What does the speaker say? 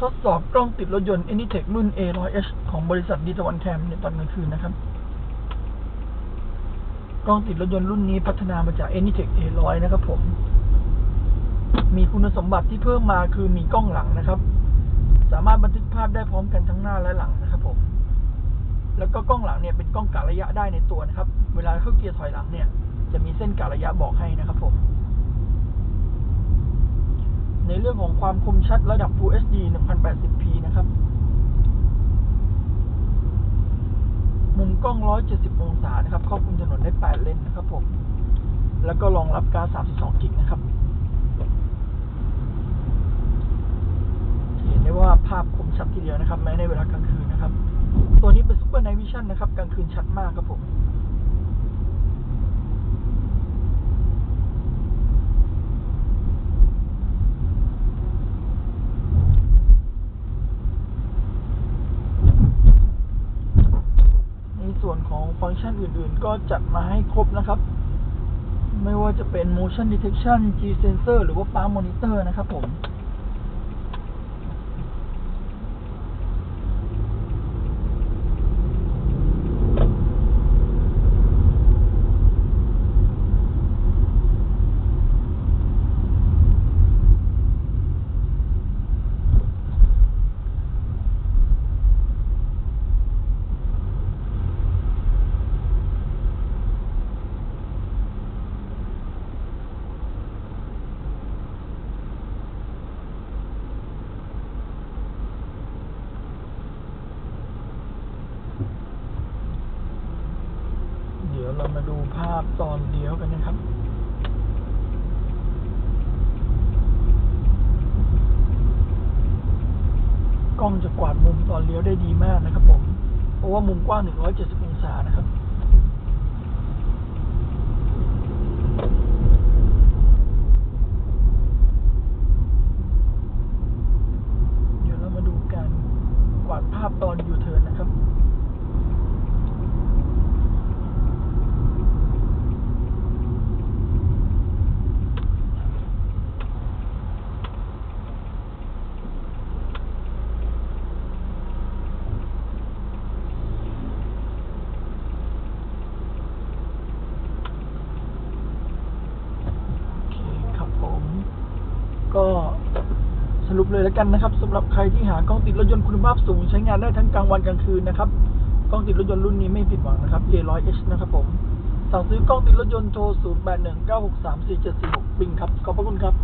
ทดสอบกล้องติดรถยนต์ Anytech รุ่น A100H ของบริษัทดีตะวันแคมในตอนกลางคืนนะครับ กล้องติดรถยนต์รุ่นนี้พัฒนามาจาก Anytech A100 นะครับผม มีคุณสมบัติที่เพิ่มมาคือมีกล้องหลังนะครับ สามารถบันทึกภาพได้พร้อมกันทั้งหน้าและหลังนะครับผม แล้วก็กล้องหลังเนี่ยเป็นกล้องกะระยะได้ในตัวนะครับ เวลาเข้าเกียร์ถอยหลังเนี่ย จะมีเส้นกะระยะบอกให้นะครับผม รื่องของความคมชัดระดับ Full HD 1080p นะครับ มุมกล้อง 170 องศานะครับครอบคลุมถนนได้ 8 เลนนะครับผม แล้วก็รองรับการ 32 กิกนะครับ เห็นได้ว่าภาพคมชัดทีเดียวนะครับ แม้ในเวลากลางคืนนะครับ ตัวนี้เป็น Super Night Vision นะครับ กลางคืนชัดมากครับผม ในส่วนของ ฟังก์ชันอื่น ๆ ก็จัดมาให้ครบนะครับ ไม่ว่าจะเป็น motion detection G sensor หรือว่า palm monitor นะครับผม เดี๋ยวเรามาดูภาพตอนเลี้ยวกันนะครับกล้องจะกวาดมุมตอนเลี้ยวได้ดีมากนะครับผม เพราะว่ามุมกว้าง 170 องศานะครับ เดี๋ยวเรามาดูการกวาดภาพตอนยูเทิร์นนะครับ โอเคครับผม ก็สรุปเลยแล้วกันนะครับสำหรับใครที่หากล้องติดรถยนต์คุณภาพสูงใช้งานได้ทั้งกลางวันกลางคืนนะครับกล้องติดรถยนต์รุ่นนี้ไม่ผิดหวังนะครับ A100H นะครับผมสั่งซื้อกล้องติดรถยนต์โทร 0819634746 ปิงครับ ขอบพระคุณครับ